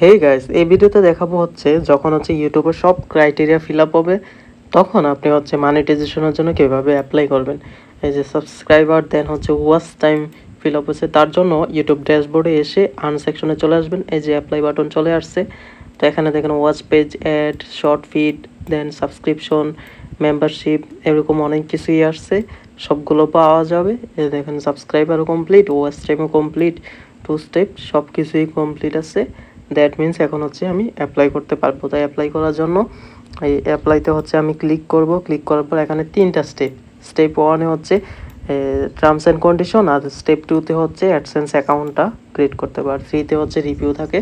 Hey guys এই ভিডিওতে দেখাবো হচ্ছে যখন হচ্ছে ইউটিউবে সব ক্রাইটেরিয়া ফিল আপ হবে, তখন আপনি হচ্ছে মানিটাইজেশনের জন্য কীভাবে অ্যাপ্লাই করবেন। এই যে সাবস্ক্রাইবার দেন হচ্ছে ওয়াচ টাইম ফিল আপ হচ্ছে, তার জন্য ইউটিউব ড্যাশবোর্ডে এসে আর্ন সেকশনে চলে আসবেন। এই যে অ্যাপ্লাই বাটন চলে আসছে, তো এখানে দেখেন watch page ad short feed দেন সাবস্ক্রিপশন মেম্বারশিপ এরকম অনেক কিছুই আসছে, সবগুলো পাওয়া যাবে। এই দেখেন সাবস্ক্রাইবারও কমপ্লিট ওয়াচ টাইমও কমপ্লিট টু স্টেপ সব কিছুই কমপ্লিট আছে। দ্যাট মিন্স এখন হচ্ছে আমি অ্যাপ্লাই করতে পারব। তাই অ্যাপ্লাই করার জন্য এই অ্যাপ্লাইতে হচ্ছে আমি ক্লিক করব। ক্লিক করার পর এখানে তিনটা স্টেপ স্টেপ ওয়ানে হচ্ছে টার্মস অ্যান্ড কন্ডিশন আর স্টেপ টুতে হচ্ছে অ্যাডসেন্স অ্যাকাউন্টটা ক্রিয়েট করতে পার থ্রিতে হচ্ছে রিভিউ থাকে।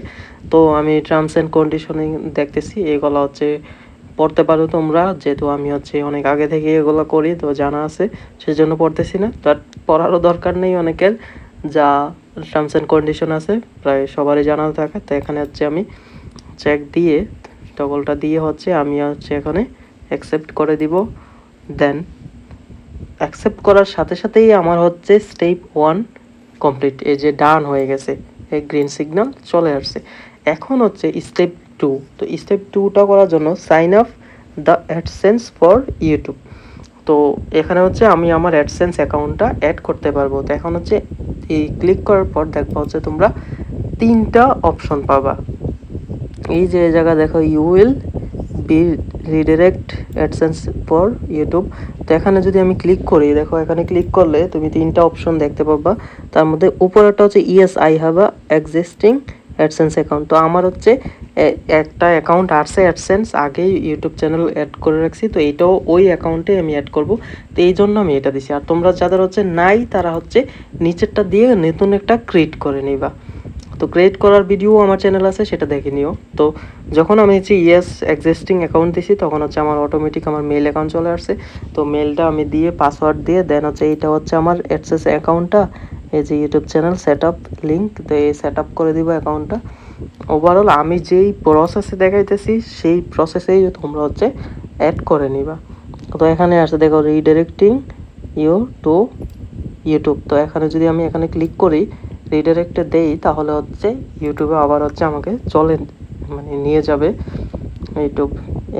তো আমি টার্মস অ্যান্ড কন্ডিশনে দেখতেছি, এগুলো হচ্ছে পড়তে পারো তোমরা। যেহেতু আমি হচ্ছে অনেক আগে থেকে এগুলো করি, তো জানা আছে, সেজন্য পড়তেছি না। বাট পড়ারও দরকার নেই অনেকের, যা টার্মস অ্যান্ড কন্ডিশন আছে, প্রায় সবারই জানা থাকে, তো এখানে হচ্ছে আমি চেক দিয়ে টগলটা দিয়ে হচ্ছে আমি হচ্ছে এখানে অ্যাকসেপ্ট করে দিব। দেন অ্যাকসেপ্ট করার সাথে সাথেই আমার হচ্ছে স্টেপ ওয়ান কমপ্লিট এই যে ডান হয়ে গেছে, এই গ্রিন সিগন্যাল চলে আসছে। এখন হচ্ছে স্টেপ টু তো স্টেপ টুটা করার জন্য sign up the AdSense for YouTube তো এখানে হচ্ছে আমি আমার অ্যাডসেন্স অ্যাকাউন্টটা অ্যাড করতে পারব। তো এখন হচ্ছে এই ক্লিক করার পর দেখবা হচ্ছে তোমরা তিনটা অপশন পাবা। এই যে জায়গা দেখো you will be redirect AdSense for YouTube তো এখানে যদি আমি ক্লিক করি, দেখো এখানে ক্লিক করলে তুমি তিনটা অপশন দেখতে পাবা। তার মধ্যে উপরেরটা হচ্ছে yes I have a existing AdSense account তো আমার হচ্ছে একটা অ্যাকাউন্ট আসছে অ্যাডসেন্স আগেই ইউটিউব চ্যানেল অ্যাড করে রাখছি, তো এইটাও ওই অ্যাকাউন্টে আমি অ্যাড করব। তো এই জন্য আমি এটা দিছি। আর তোমরা যাদের হচ্ছে নাই, তারা হচ্ছে নিচেরটা দিয়ে নতুন একটা ক্রিয়েট করে নিবা। তো ক্রিয়েট করার ভিডিও আমার চ্যানেল আছে, সেটা দেখে নিও। তো যখন আমি হচ্ছে ইয়েস এক্সিস্টিং অ্যাকাউন্ট দিছি, তখন হচ্ছে আমার অটোমেটিক আমার মেল অ্যাকাউন্ট চলে আসছে। তো মেলটা আমি দিয়ে পাসওয়ার্ড দিয়ে দেন হচ্ছে এইটা হচ্ছে আমার অ্যাডসেস অ্যাকাউন্টটা এই যে YouTube channel set up link তো এই সেট আপ করে দিব অ্যাকাউন্টটা ওভারঅল আমি যেই প্রসেসে দেখাইতেছি, সেই প্রসেসেই তোমরা হচ্ছে অ্যাড করে নিবা। তো এখানে আসে দেখো রিডিরেক্টিং ইউ টু ইউটিউব তো এখানে যদি আমি এখানে ক্লিক করি রিডাইরেক্টে দেই, তাহলে হচ্ছে ইউটিউবে আবার হচ্ছে আমাকে চলে মানে নিয়ে যাবে ইউটিউব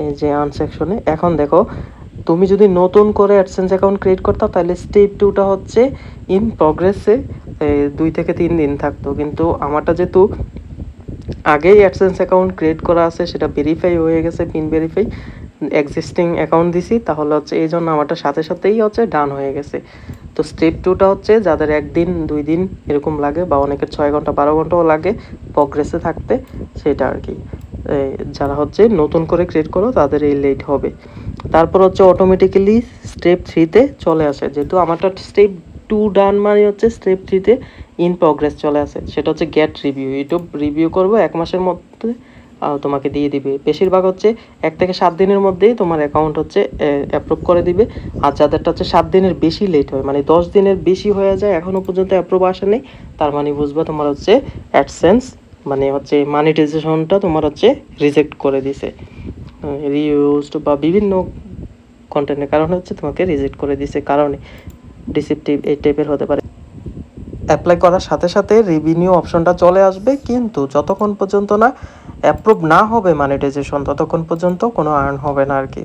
এই যে আনসেকশনে এখন দেখো তুমি যদি নতুন করে অ্যাডসেন্স অ্যাকাউন্ট ক্রিয়েট করতে তাহলে স্টেপ টুটা হচ্ছে ইন প্রগ্রেসে দুই থেকে তিন দিন থাকতো। কিন্তু আমারটা যেহেতু আগেই অ্যাডসেন্স অ্যাকাউন্ট ক্রিয়েট করা আছে, সেটা ভেরিফাই হয়ে গেছে পিন ভেরিফাই এক্সিস্টিং অ্যাকাউন্ট দিছি, তাহলে হচ্ছে এই জন্য আমারটা সাথে সাথেই হচ্ছে ডান হয়ে গেছে। তো স্টেপ টুটা হচ্ছে যাদের একদিন, দুই দিন এরকম লাগে, বা অনেকের ছয় ঘণ্টা, বারো ঘন্টাও লাগে প্রগ্রেসে থাকতে, সেটা আর কি। যারা হচ্ছে নতুন করে ক্রিয়েট করো, তাদের এই লেট হবে। তারপর হচ্ছে অটোমেটিক্যালি স্টেপ থ্রিতে চলে আসে। যেহেতু আমারটা স্টেপ টু ডান মানে হচ্ছে স্টেপ থ্রিতে ইন প্রগ্রেস চলে আসে। সেটা হচ্ছে গেট রিভিউ ইউটিউব রিভিউ করব, এক মাসের মধ্যে তোমাকে দিয়ে দিবে। বেশিরভাগ হচ্ছে এক থেকে সাত দিনের মধ্যেই তোমার অ্যাকাউন্ট হচ্ছে অ্যাপ্রুভ করে দিবে। আর যাদেরটা হচ্ছে সাত দিনের বেশি লেট হয় মানে দশ দিনের বেশি হয়ে যায়, এখনও পর্যন্ত অ্যাপ্রুভ আসে নেই, তার মানে বুঝবা তোমার হচ্ছে অ্যাডসেন্স মানে হচ্ছে মানিটাইজেশনটা তোমার হচ্ছে রিজেক্ট করে দিছে। রিউজড বা বিভিন্ন কন্টেন্টের কারণে হচ্ছে তোমাকে রিজেক্ট করে দিছে। কারণে ডিসিপটিভ এই টাইপের হতে পারে। অ্যাপ্লাই করার সাথে সাথে রিভিনিউ অপশনটা চলে আসবে, কিন্তু যতক্ষণ পর্যন্ত না অ্যাপ্রুভ না হবে মানিটাইজেশন ততক্ষণ পর্যন্ত কোনো আর্ন হবে না আর কি।